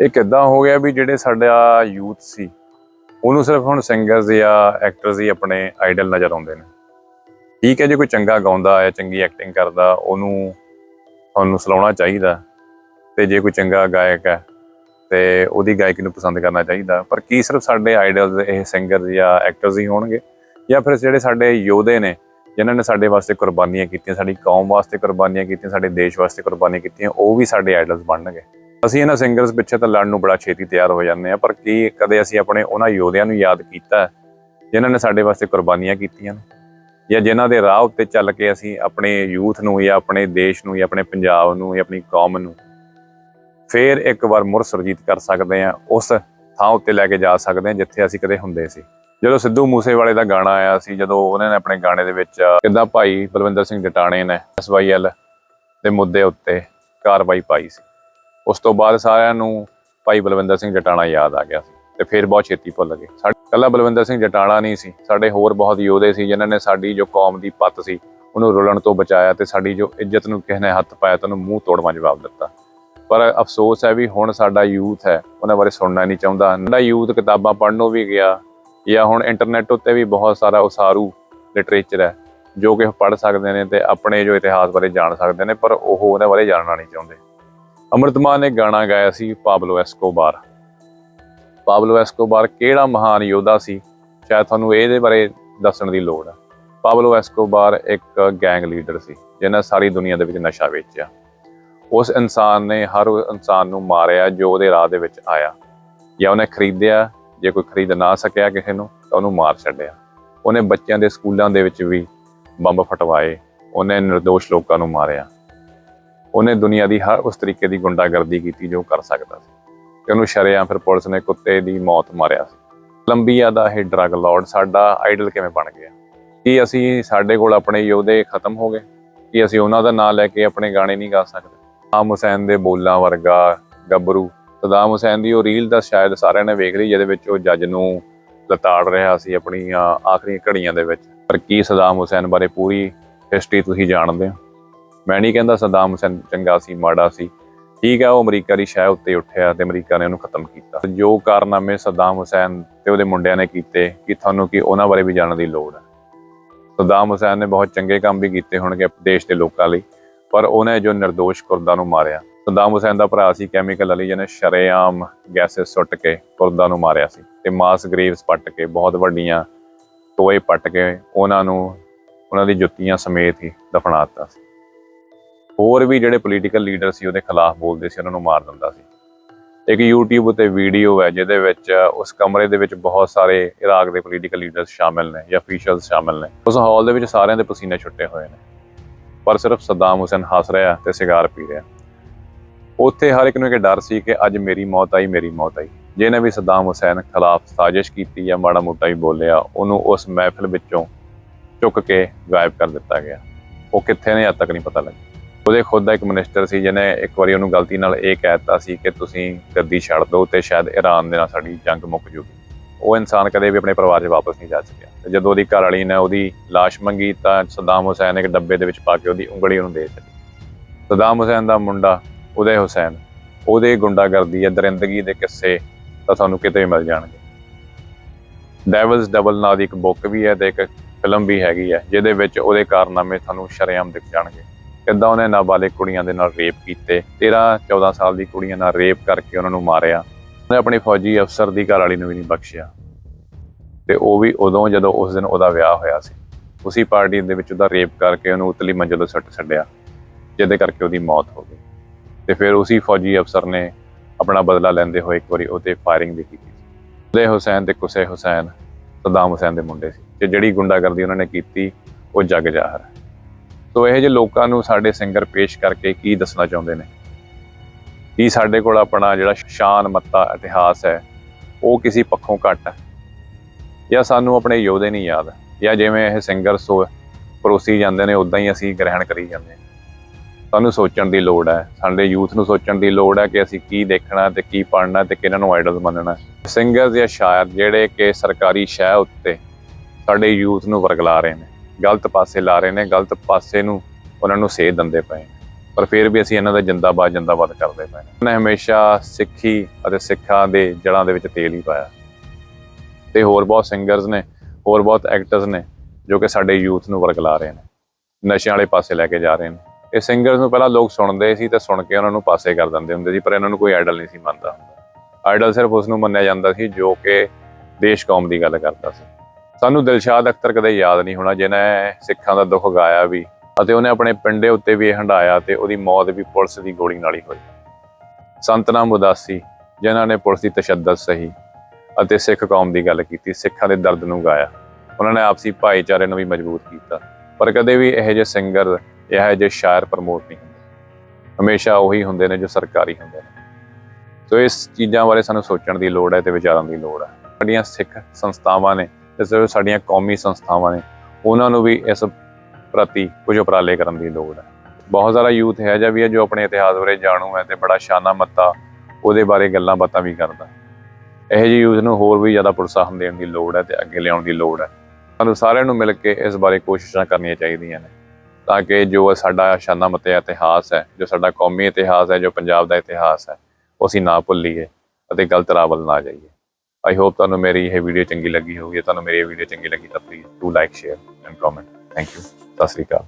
ਇਹ ਕਿੱਦਾਂ ਹੋ ਗਿਆ ਵੀ ਜਿਹੜੇ ਸਾਡਾ ਯੂਥ ਸੀ, ਉਹਨੂੰ ਸਿਰਫ ਹੁਣ ਸਿੰਗਰਸ ਜਾਂ ਐਕਟਰਸ ਹੀ ਆਪਣੇ ਆਈਡਲ ਨਜ਼ਰ ਆਉਂਦੇ ਨੇ। ਠੀਕ ਹੈ, ਜੇ ਕੋਈ ਚੰਗਾ ਗਾਉਂਦਾ ਹੈ ਚੰਗੀ ਐਕਟਿੰਗ ਕਰਦਾ, ਉਹਨੂੰ ਤੁਹਾਨੂੰ ਸਲਾਉਣਾ ਚਾਹੀਦਾ ਤੇ ਜੇ ਕੋਈ ਚੰਗਾ ਗਾਇਕ ਹੈ ਤੇ ਉਹਦੀ ਗਾਇਕੀ ਨੂੰ ਪਸੰਦ ਕਰਨਾ ਚਾਹੀਦਾ। ਪਰ ਕੀ ਸਿਰਫ ਸਾਡੇ ਆਈਡਲਸ ਇਹ ਸਿੰਗਰ ਜਾਂ ਐਕਟਰਸ ਹੀ ਹੋਣਗੇ? ਜਾਂ ਫਿਰ ਜਿਹੜੇ ਸਾਡੇ ਯੋਧੇ ਨੇ, ਜਿਨ੍ਹਾਂ ਨੇ ਸਾਡੇ ਵਾਸਤੇ ਕੁਰਬਾਨੀਆਂ ਕੀਤੀਆਂ, ਸਾਡੀ ਕੌਮ ਵਾਸਤੇ ਕੁਰਬਾਨੀਆਂ ਕੀਤੀਆਂ, ਸਾਡੇ ਦੇਸ਼ ਵਾਸਤੇ ਕੁਰਬਾਨੀਆਂ ਕੀਤੀਆਂ, ਉਹ ਵੀ ਸਾਡੇ ਆਈਡਲਸ ਬਣਨਗੇ? ਅਸੀਂ ਇਹਨਾਂ ਸਿੰਗਰਸ ਪਿੱਛੇ ਤਾਂ ਲੜਨ ਨੂੰ ਬੜਾ ਛੇਤੀ ਤਿਆਰ ਹੋ ਜਾਂਦੇ ਆ ਪਰ ਕੀ ਕਦੇ ਅਸੀਂ ਆਪਣੇ ਉਹਨਾਂ ਯੋਧਿਆਂ ਨੂੰ ਯਾਦ ਕੀਤਾ ਹੈ, ਜਿਨ੍ਹਾਂ ਨੇ ਸਾਡੇ ਵਾਸਤੇ ਕੁਰਬਾਨੀਆਂ ਕੀਤੀਆਂ ਨੇ? ਜਾਂ ਜਿਨ੍ਹਾਂ ਦੇ ਰਾਹ ਉੱਤੇ ਚੱਲ ਕੇ ਅਸੀਂ ਆਪਣੇ ਯੂਥ ਨੂੰ ਜਾਂ ਆਪਣੇ ਦੇਸ਼ ਨੂੰ ਜਾਂ ਆਪਣੇ ਪੰਜਾਬ ਨੂੰ ਜਾਂ ਆਪਣੀ ਕੌਮ ਨੂੰ ਫੇਰ ਇੱਕ ਵਾਰ ਮੁੜ ਸੁਰਜੀਤ ਕਰ ਸਕਦੇ ਆ ਉਸ ਥਾਂ ਉੱਤੇ ਲੈ ਕੇ ਜਾ ਸਕਦੇ ਆ ਜਿੱਥੇ ਅਸੀਂ ਕਦੇ ਹੁੰਦੇ ਸੀ। ਜਦੋਂ ਸਿੱਧੂ ਮੂਸੇਵਾਲੇ ਦਾ ਗਾਣਾ ਆਇਆ ਸੀ ਜਦੋਂ ਉਹਨਾਂ ਨੇ ਆਪਣੇ ਗਾਣੇ ਦੇ ਵਿੱਚ ਕਿੱਦਾਂ ਭਾਈ ਬਲਵਿੰਦਰ ਸਿੰਘ ਜਟਾਣੇ ਨੇ ਐਸਵਾਈਐਲ ਦੇ ਮੁੱਦੇ ਉੱਤੇ ਕਾਰਵਾਈ ਪਾਈ ਸੀ। ਉਸ ਤੋਂ ਬਾਅਦ ਸਾਰਿਆਂ ਨੂੰ ਭਾਈ ਬਲਵਿੰਦਰ ਸਿੰਘ ਜਟਾਣਾ ਯਾਦ ਆ ਗਿਆ ਸੀ ਤੇ ਫਿਰ ਬਹੁਤ ਛੇਤੀ ਭੁੱਲ ਗਏ। ਸਾਡੇ ਕੱਲਾ ਬਲਵਿੰਦਰ ਸਿੰਘ ਜਟਾਣਾ ਨਹੀਂ ਸੀ, ਸਾਡੇ ਹੋਰ ਬਹੁਤ ਯੋਧੇ ਸੀ ਜਿਨ੍ਹਾਂ ਨੇ ਸਾਡੀ ਜੋ ਕੌਮ ਦੀ ਪੱਤ ਸੀ, ਉਹਨੂੰ ਰੁਲਣ ਤੋਂ ਬਚਾਇਆ ਤੇ ਸਾਡੀ ਜੋ ਇੱਜ਼ਤ ਨੂੰ ਕਿਸੇ ਨੇ ਹੱਥ ਪਾਇਆ ਤਾਂ ਉਹਨੂੰ ਮੂੰਹ ਤੋੜਵਾ ਜਵਾਬ ਦਿੱਤਾ। ਪਰ ਅਫਸੋਸ ਹੈ ਵੀ ਹੁਣ ਸਾਡਾ ਯੂਥ ਹੈ, ਉਹਨਾਂ ਬਾਰੇ ਸੁਣਨਾ ਨਹੀਂ ਚਾਹੁੰਦਾ। ਸਾਡਾ ਯੂਥ ਕਿਤਾਬਾਂ ਪੜ੍ਹਨੋਂ ਵੀ ਗਿਆ ਜਾਂ ਹੁਣ ਇੰਟਰਨੈਟ ਉੱਤੇ ਵੀ ਬਹੁਤ ਸਾਰਾ ਉਸਾਰੂ ਲਿਟਰੇਚਰ ਹੈ, ਜੋ ਕਿ ਪੜ੍ਹ ਸਕਦੇ ਨੇ ਤੇ ਆਪਣੇ ਜੋ ਇਤਿਹਾਸ ਬਾਰੇ ਜਾਣ ਸਕਦੇ ਨੇ, ਪਰ ਉਹ ਉਹਨਾਂ ਬਾਰੇ ਜਾਣਨਾ ਨਹੀਂ ਚਾਹੁੰਦੇ। ਅਮਰਤਮਾਨ ਨੇ ਗਾਣਾ ਗਾਇਆ ਸੀ ਪਾਬਲੋ ਐਸਕੋਬਾਰ। ਪਾਬਲੋ ਐਸਕੋਬਾਰ ਕਿਹੜਾ ਮਹਾਨ ਯੋਧਾ ਸੀ? ਸ਼ਾਇਦ ਤੁਹਾਨੂੰ ਇਹਦੇ ਬਾਰੇ ਦੱਸਣ ਦੀ ਲੋੜ ਹੈ ਪਾਬਲੋ ਐਸਕੋਬਾਰ ਇੱਕ ਗੈਂਗ ਲੀਡਰ ਸੀ, ਜਿਹਨੇ ਸਾਰੀ ਦੁਨੀਆ ਦੇ ਵਿੱਚ ਨਸ਼ਾ ਵੇਚਿਆ। ਉਸ ਇਨਸਾਨ ਨੇ ਹਰ ਇਨਸਾਨ ਨੂੰ ਮਾਰਿਆ ਜੋ ਉਹਦੇ ਰਾਹ ਦੇ ਵਿੱਚ ਆਇਆ। ਜਾਂ ਉਹਨੇ ਖਰੀਦਿਆ, ਜੇ ਕੋਈ ਖਰੀਦ ਨਾ ਸਕਿਆ ਕਿਸੇ ਨੂੰ, ਤਾਂ ਉਹਨੂੰ ਮਾਰ ਛੱਡਿਆ। ਉਹਨੇ ਬੱਚਿਆਂ ਦੇ ਸਕੂਲਾਂ ਦੇ ਵਿੱਚ ਵੀ ਬੰਬ ਫਟਵਾਏ। ਉਹਨੇ નિર્ਦੋਸ਼ ਲੋਕਾਂ ਨੂੰ ਮਾਰਿਆ। ਉਹਨੇ ਦੁਨੀਆ ਦੀ ਹਰ ਉਸ ਤਰੀਕੇ ਦੀ ਗੁੰਡਾਗਰਦੀ ਕੀਤੀ ਜੋ ਕਰ ਸਕਦਾ ਸੀ। ਤੇ ਉਹਨੂੰ ਸ਼ਰੇਆਮ ਫਿਰ ਪੁਲਿਸ ਨੇ ਕੁੱਤੇ ਦੀ ਮੌਤ ਮਾਰਿਆ ਸੀ। ਕੋਲੰਬੀਆ ਦਾ ਇਹ ਡਰੱਗ ਲਾਰਡ ਸਾਡਾ ਆਈਡਲ ਕਿਵੇਂ ਬਣ ਗਿਆ? ਕੀ ਅਸੀਂ ਸਾਡੇ ਕੋਲ ਆਪਣੇ ਯੋਧੇ ਖਤਮ ਹੋ ਗਏ? ਕੀ ਅਸੀਂ ਉਹਨਾਂ ਦਾ ਨਾਂ ਲੈ ਕੇ ਆਪਣੇ ਗਾਣੇ ਨਹੀਂ ਗਾ ਸਕਦੇ? ਸਦਾਮ ਹੁਸੈਨ ਦੇ ਬੋਲਾਂ ਵਰਗਾ ਗੱਭਰੂ। ਸਦਾਮ ਹੁਸੈਨ ਦੀ ਉਹ ਰੀਲ ਦਾ ਸ਼ਾਇਦ ਸਾਰਿਆਂ ਨੇ ਵੇਖ ਲਈ, ਜਿਹਦੇ ਵਿੱਚ ਉਹ ਜੱਜ ਨੂੰ ਲਤਾੜ ਰਿਹਾ ਸੀ ਆਪਣੀਆਂ ਆਖਰੀ ਘੜੀਆਂ ਦੇ ਵਿੱਚ। ਪਰ ਕੀ ਸਦਾਮ ਹੁਸੈਨ ਬਾਰੇ ਪੂਰੀ ਹਿਸਟਰੀ ਤੁਸੀਂ ਜਾਣਦੇ ਹੋ? ਮੈਂ ਨਹੀਂ ਕਹਿੰਦਾ ਸਦਾਮ ਹੁਸੈਨ ਚੰਗਾ ਸੀ, ਮਾੜਾ ਸੀ। ਠੀਕ ਹੈ, ਉਹ ਅਮਰੀਕਾ ਦੀ ਸ਼ਹਿ ਉੱਤੇ ਉੱਠਿਆ ਤੇ ਅਮਰੀਕਾ ਨੇ ਉਹਨੂੰ ਖਤਮ ਕੀਤਾ। ਜੋ ਕਾਰਨਾਮੇ ਸਦਾਮ ਹੁਸੈਨ ਤੇ ਉਹਦੇ ਮੁੰਡਿਆਂ ਨੇ ਕੀਤੇ ਕਿ ਤੁਹਾਨੂੰ ਕੀ ਉਹਨਾਂ ਬਾਰੇ ਵੀ ਜਾਣਨ ਦੀ ਲੋੜ ਹੈ। ਸਦਾਮ ਹੁਸੈਨ ਨੇ ਬਹੁਤ ਚੰਗੇ ਕੰਮ ਵੀ ਕੀਤੇ ਹੋਣਗੇ ਦੇਸ਼ ਦੇ ਲੋਕਾਂ ਲਈ, ਪਰ ਉਹਨੇ ਜੋ નિર્ਦੋਸ਼ ਕੁਰਦਾਂ ਨੂੰ ਮਾਰਿਆ। ਸਦਾਮ ਹੁਸੈਨ ਦਾ ਭਰਾ ਸੀ ਕੈਮੀਕਲ ਅਲੀ ਜਿਹਨੇ ਸ਼ਰੇਆਮ ਗੈਸਸ ਸੁੱਟ ਕੇ ਕੁਰਦਾਂ ਨੂੰ ਮਾਰਿਆ ਸੀ ਤੇ ਮਾਸ ਗ੍ਰੇਵਸ ਪੱਟ ਕੇ, ਬਹੁਤ ਵੱਡੀਆਂ ਟੋਏ ਪੱਟ ਕੇ ਉਹਨਾਂ ਨੂੰ, ਉਹਨਾਂ ਦੀ ਜੁੱਤੀਆਂ ਸਮੇਤ ਹੀ ਦਫਨਾ ਦਿੱਤਾ ਸੀ। ਹੋਰ ਵੀ ਜਿਹੜੇ ਪੋਲੀਟੀਕਲ ਲੀਡਰ ਸੀ, ਉਹਦੇ ਖਿਲਾਫ ਬੋਲਦੇ ਸੀ, ਉਹਨਾਂ ਨੂੰ ਮਾਰ ਦਿੰਦਾ ਸੀ। ਇੱਕ YouTube ਉਤੇ ਵੀਡੀਓ ਹੈ, ਜਿਹਦੇ ਵਿੱਚ ਉਸ ਕਮਰੇ ਦੇ ਵਿੱਚ ਬਹੁਤ ਸਾਰੇ ਇਰਾਕ ਦੇ ਪੋਲੀਟੀਕਲ ਲੀਡਰਸ ਸ਼ਾਮਿਲ ਨੇ, ਜਾਂ ਅਫੀਸ਼ੀਅਲਸ ਸ਼ਾਮਿਲ ਨੇ। ਉਸ ਹਾਲ ਦੇ ਵਿੱਚ ਸਾਰਿਆਂ ਦੇ ਪਸੀਨੇ ਛੁੱਟੇ ਹੋਏ ਨੇ। ਪਰ ਸਿਰਫ ਸਦਾਮ ਹੁਸੈਨ ਹੱਸ ਰਿਹਾ ਤੇ ਸਿਗਾਰ ਪੀ ਰਿਹਾ ਉੱਥੇ ਹਰ ਇੱਕ ਨੂੰ ਇੱਕ ਡਰ ਸੀ ਕਿ ਅੱਜ ਮੇਰੀ ਮੌਤ ਆਈ, ਮੇਰੀ ਮੌਤ ਆਈ। ਜਿਹਨੇ ਵੀ ਸਦਾਮ ਹੁਸੈਨ ਖਿਲਾਫ ਸਾਜ਼ਿਸ਼ ਕੀਤੀ ਜਾਂ ਮਾੜਾ ਮੋਟਾ ਹੀ ਬੋਲਿਆ, ਉਹਨੂੰ ਉਸ ਮਹਿਫਿਲ ਵਿੱਚੋਂ ਚੁੱਕ ਕੇ ਗਾਇਬ ਕਰ ਦਿੱਤਾ ਗਿਆ। ਉਹ ਕਿੱਥੇ ਨੇ, ਅੱਜ ਤੱਕ ਨਹੀਂ ਪਤਾ ਲੱਗਿਆ। ਉਹਦੇ ਖੁਦ ਦਾ ਇੱਕ ਮਿਨਿਸਟਰ ਸੀ ਜਿਹਨੇ ਇੱਕ ਵਾਰੀ ਉਹਨੂੰ ਗਲਤੀ ਨਾਲ ਇਹ ਕਹਿ ਦਿੱਤਾ ਸੀ ਕਿ ਤੁਸੀਂ ਗੱਦੀ ਛੱਡ ਦਿਓ ਤੇ ਸ਼ਾਇਦ ਈਰਾਨ ਦੇ ਨਾਲ ਸਾਡੀ ਜੰਗ ਮੁੱਕ ਜੂਗੀ। ਉਹ ਇਨਸਾਨ ਕਦੇ ਵੀ ਆਪਣੇ ਪਰਿਵਾਰ 'ਚ ਵਾਪਸ ਨਹੀਂ ਜਾ ਸਕਿਆ। ਤੇ ਜਦੋਂ ਉਹਦੀ ਘਰ ਵਾਲੀ ਨੇ ਉਹਦੀ ਲਾਸ਼ ਮੰਗੀ ਤਾਂ ਸਦਾਮ ਹੁਸੈਨ ਇੱਕ ਡੱਬੇ ਦੇ ਵਿੱਚ ਪਾ ਕੇ ਉਹਦੀ ਉਂਗਲੀ ਉਹਨੂੰ ਦੇ ਦਿੱਤੀ। ਸਦਾਮ ਹੁਸੈਨ ਦਾ ਮੁੰਡਾ ਉਦੇ ਹੁਸੈਨ, ਉਹਦੇ ਗੁੰਡਾਗਰਦੀ ਜਾਂ ਦਰਿੰਦਗੀ ਦੇ ਕਿੱਸੇ ਤਾਂ ਤੁਹਾਨੂੰ ਕਿਤੇ ਵੀ ਮਿਲ ਜਾਣਗੇ। ਡੈਵਲਸ ਡਬਲ ਨਾਂ ਦੀ ਇੱਕ ਬੁੱਕ ਵੀ ਹੈ ਤੇ ਇੱਕ ਫਿਲਮ ਵੀ ਹੈਗੀ ਹੈ, ਜਿਹਦੇ ਵਿੱਚ ਉਹਦੇ ਕਾਰਨਾਮੇ ਤੁਹਾਨੂੰ ਸ਼ਰੇਆਮ ਦਿਖ ਜਾਣਗੇ। ਕਿੱਦਾਂ ਉਹਨੇ ਨਾਬਾਲਿਗ ਕੁੜੀਆਂ ਦੇ ਨਾਲ ਰੇਪ ਕੀਤੇ 13 14 ਸਾਲ ਦੀ ਕੁੜੀਆਂ ਨਾਲ ਰੇਪ ਕਰਕੇ ਉਹਨਾਂ ਨੂੰ ਮਾਰਿਆ। ਉਹਨੇ ਆਪਣੀ ਫੌਜੀ ਅਫਸਰ ਦੀ ਘਰਵਾਲੀ ਨੂੰ ਵੀ ਨਹੀਂ ਬਖਸ਼ਿਆ। ਤੇ ਉਹ ਵੀ ਉਦੋਂ ਜਦੋਂ ਉਸ ਦਿਨ ਉਹਦਾ ਵਿਆਹ ਹੋਇਆ ਸੀ, ਉਸੇ ਪਾਰਟੀ ਦੇ ਵਿੱਚ ਉਹਦਾ ਰੇਪ ਕਰਕੇ ਉਹਨੂੰ ਉਤਲੀ ਮੰਜ਼ਲ ਤੋਂ ਸੱਟ ਛੱਡਿਆ, ਜਿਹਦੇ ਕਰਕੇ ਉਹਦੀ ਮੌਤ ਹੋ ਗਈ। ਤੇ ਫਿਰ ਉਸੇ ਫੌਜੀ ਅਫਸਰ ਨੇ ਆਪਣਾ ਬਦਲਾ ਲੈਂਦੇ ਹੋਏ ਇੱਕ ਵਾਰੀ ਉਹਤੇ ਫਾਇਰਿੰਗ ਵੀ ਕੀਤੀ ਉਦੇ ਹੁਸੈਨ ਤੇ ਕੁਸੇ ਹੁਸੈਨ, ਸਦਾਮ ਹੁਸੈਨ ਦੇ ਮੁੰਡੇ ਸੀ, ਤੇ ਜਿਹੜੀ ਗੁੰਡਾਗਰਦੀ ਉਹਨਾਂ ਨੇ ਕੀਤੀ, ਉਹ ਜੱਗ ਜ਼ਾਹਰ ਹੈ ਸੋ ਇਹੋ ਜਿਹੇ ਲੋਕਾਂ ਨੂੰ ਸਾਡੇ ਸਿੰਗਰ ਪੇਸ਼ ਕਰਕੇ ਕੀ ਦੱਸਣਾ ਚਾਹੁੰਦੇ ਨੇ? ਕੀ ਸਾਡੇ ਕੋਲ ਆਪਣਾ ਜਿਹੜਾ ਸ਼ਾਨ, ਮੱਤਾ, ਇਤਿਹਾਸ ਹੈ, ਉਹ ਕਿਸੇ ਪੱਖੋਂ ਘੱਟ ਹੈ? ਜਾਂ ਸਾਨੂੰ ਆਪਣੇ ਯੋਧੇ ਨਹੀਂ ਯਾਦ? ਜਾਂ ਜਿਵੇਂ ਇਹ ਸਿੰਗਰ ਸੋ ਪਰੋਸੀ ਜਾਂਦੇ ਨੇ ਉਦਾਂ ਹੀ ਅਸੀਂ ਗ੍ਰਹਿਣ ਕਰੀ ਜਾਂਦੇ ਹਾਂ। ਸਾਨੂੰ ਸੋਚਣ ਦੀ ਲੋੜ ਹੈ, ਸਾਡੇ ਯੂਥ ਨੂੰ ਸੋਚਣ ਦੀ ਲੋੜ ਹੈ ਕਿ ਅਸੀਂ ਕੀ ਦੇਖਣਾ ਤੇ ਕੀ ਪੜ੍ਹਨਾ ਤੇ ਕਿਹਨਾਂ ਨੂੰ ਆਈਡਲ ਮੰਨਣਾ ਸਿੰਗਰਸ ਜਾਂ ਸ਼ਾਇਰ ਜਿਹੜੇ ਕਿ ਸਰਕਾਰੀ ਸ਼ਹਿ ਉੱਤੇ ਸਾਡੇ ਯੂਥ ਨੂੰ ਵਰਗਲਾ ਰਹੇ ਨੇ। ਗਲਤ ਪਾਸੇ ਲਾ ਰਹੇ ਨੇ, ਗਲਤ ਪਾਸੇ ਨੂੰ ਉਹਨਾਂ ਨੂੰ ਸੇਧ ਦਿੰਦੇ ਪਏ ਨੇ। ਪਰ ਫਿਰ ਵੀ ਅਸੀਂ ਇਹਨਾਂ ਦਾ ਜਿੰਦਾਬਾਦ ਜਿੰਦਾਬਾਦ ਕਰਦੇ ਪਏ ਨੇ। ਨੇ ਹਮੇਸ਼ਾ ਸਿੱਖੀ ਅਤੇ ਸਿੱਖਾਂ ਦੇ ਜੜ੍ਹਾਂ ਦੇ ਵਿੱਚ ਤੇਲ ਹੀ ਪਾਇਆ। ਤੇ ਹੋਰ ਬਹੁਤ ਸਿੰਗਰਸ ਨੇ, ਹੋਰ ਬਹੁਤ ਐਕਟਰਸ ਨੇ, ਜੋ ਕਿ ਸਾਡੇ ਯੂਥ ਨੂੰ ਵਰਗਲਾ ਰਹੇ ਨੇ। ਨਸ਼ਿਆਂ ਵਾਲੇ ਪਾਸੇ ਲੈ ਕੇ ਜਾ ਰਹੇ ਨੇ। ਇਹ ਸਿੰਗਰਸ ਨੂੰ ਪਹਿਲਾਂ ਲੋਕ ਸੁਣਦੇ ਸੀ ਤੇ ਸੁਣ ਕੇ ਉਹਨਾਂ ਨੂੰ ਪਾਸੇ ਕਰ ਦਿੰਦੇ ਹੁੰਦੇ ਸੀ, ਪਰ ਇਹਨਾਂ ਨੂੰ ਕੋਈ ਆਈਡਲ ਨਹੀਂ ਸੀ ਮੰਨਦਾ ਆਈਡਲ ਸਿਰਫ ਉਸ ਨੂੰ ਮੰਨਿਆ ਜਾਂਦਾ ਸੀ, ਜੋ ਕਿ ਦੇਸ਼ ਕੌਮ ਦੀ ਗੱਲ ਕਰਦਾ ਸੀ। ਸਾਨੂੰ ਦਿਲਸ਼ਾਦ ਅਖਤਰ ਕਦੇ ਯਾਦ ਨਹੀਂ ਹੋਣਾ ਜਿਹਨੇ ਸਿੱਖਾਂ ਦਾ ਦੁੱਖ ਗਾਇਆ ਵੀ ਅਤੇ ਉਹਨੇ ਆਪਣੇ ਪਿੰਡੇ ਉੱਤੇ ਵੀ ਇਹ ਹੰਡਾਇਆ ਤੇ ਉਹਦੀ ਮੌਤ ਵੀ ਪੁਲਿਸ ਦੀ ਗੋਲੀ ਨਾਲ ਹੀ ਹੋਈ। ਸੰਤਨਾਮ ਉਦਾਸੀ ਜਿਨ੍ਹਾਂ ਨੇ ਪੁਲਿਸ ਦੀ ਤਸ਼ੱਦਦ ਸਹੀ ਅਤੇ ਸਿੱਖ ਕੌਮ ਦੀ ਗੱਲ ਕੀਤੀ, ਸਿੱਖਾਂ ਦੇ ਦਰਦ ਨੂੰ ਗਾਇਆ। ਉਹਨਾਂ ਨੇ ਆਪਸੀ ਭਾਈਚਾਰੇ ਨੂੰ ਵੀ ਮਜ਼ਬੂਤ ਕੀਤਾ। ਪਰ ਕਦੇ ਵੀ ਇਹੋ ਜਿਹੇ ਸਿੰਗਰ, ਇਹੋ ਜਿਹੇ ਸ਼ਾਇਰ ਪ੍ਰਮੋਟ ਨਹੀਂ ਹੁੰਦੇ। ਹਮੇਸ਼ਾ ਉਹੀ ਹੁੰਦੇ ਨੇ ਜੋ ਸਰਕਾਰੀ ਹੁੰਦੇ ਨੇ। ਸੋ ਇਸ ਚੀਜ਼ਾਂ ਬਾਰੇ ਸਾਨੂੰ ਸੋਚਣ ਦੀ ਲੋੜ ਹੈ ਤੇ ਵਿਚਾਰਨ ਦੀ ਲੋੜ ਹੈ। ਸਾਡੀਆਂ ਸਿੱਖ ਸੰਸਥਾਵਾਂ ਨੇ ਤੇ ਸਾਡੀਆਂ ਕੌਮੀ ਸੰਸਥਾਵਾਂ ਨੇ, ਉਹਨਾਂ ਨੂੰ ਵੀ ਇਸ ਪ੍ਰਤੀ ਕੁਝ ਉਪਰਾਲੇ ਕਰਨ ਦੀ ਲੋੜ ਹੈ। ਬਹੁਤ ਸਾਰਾ ਯੂਥ ਹੈ ਜਾਂ ਵੀ ਹੈ ਜੋ ਆਪਣੇ ਇਤਿਹਾਸ ਬਾਰੇ ਜਾਣੂ ਹੈ ਤੇ ਬੜਾ ਸ਼ਾਨਾ ਮੱਤਾ ਉਹਦੇ ਬਾਰੇ ਗੱਲਾਂ ਬਾਤਾਂ ਵੀ ਕਰਦਾ। ਇਹੋ ਜਿਹੇ ਯੂਥ ਨੂੰ ਹੋਰ ਵੀ ਜ਼ਿਆਦਾ ਪ੍ਰੋਤਸਾਹਨ ਦੇਣ ਦੀ ਲੋੜ ਹੈ ਤੇ ਅੱਗੇ ਲਿਆਉਣ ਦੀ ਲੋੜ ਹੈ। ਸਾਨੂੰ ਸਾਰਿਆਂ ਨੂੰ ਮਿਲ ਕੇ ਇਸ ਬਾਰੇ ਕੋਸ਼ਿਸ਼ਾਂ ਕਰਨੀਆਂ ਚਾਹੀਦੀਆਂ ਨੇ, ਤਾਂ ਕਿ ਜੋ ਸਾਡਾ ਸ਼ਾਨਾ ਮੱਤੇ ਇਤਿਹਾਸ ਹੈ, ਜੋ ਸਾਡਾ ਕੌਮੀ ਇਤਿਹਾਸ ਹੈ, ਜੋ ਪੰਜਾਬ ਦਾ ਇਤਿਹਾਸ ਹੈ, ਉਹ ਅਸੀਂ ਨਾ ਭੁੱਲੀਏ ਅਤੇ ਗਲਤ ਰਾਹ ਵੱਲ ਨਾ ਜਾਈਏ। ਆਈ ਹੋਪ ਤੁਹਾਨੂੰ ਮੇਰੀ ਇਹ ਵੀਡੀਓ ਚੰਗੀ ਲੱਗੀ ਹੋਊਗੀ, ਤੁਹਾਨੂੰ ਮੇਰੀ ਇਹ ਵੀਡੀਓ ਚੰਗੀ ਲੱਗੀ ਤਾਂ please to like share and comment thank you ਸਤਿ ਸ੍ਰੀ ਅਕਾਲ।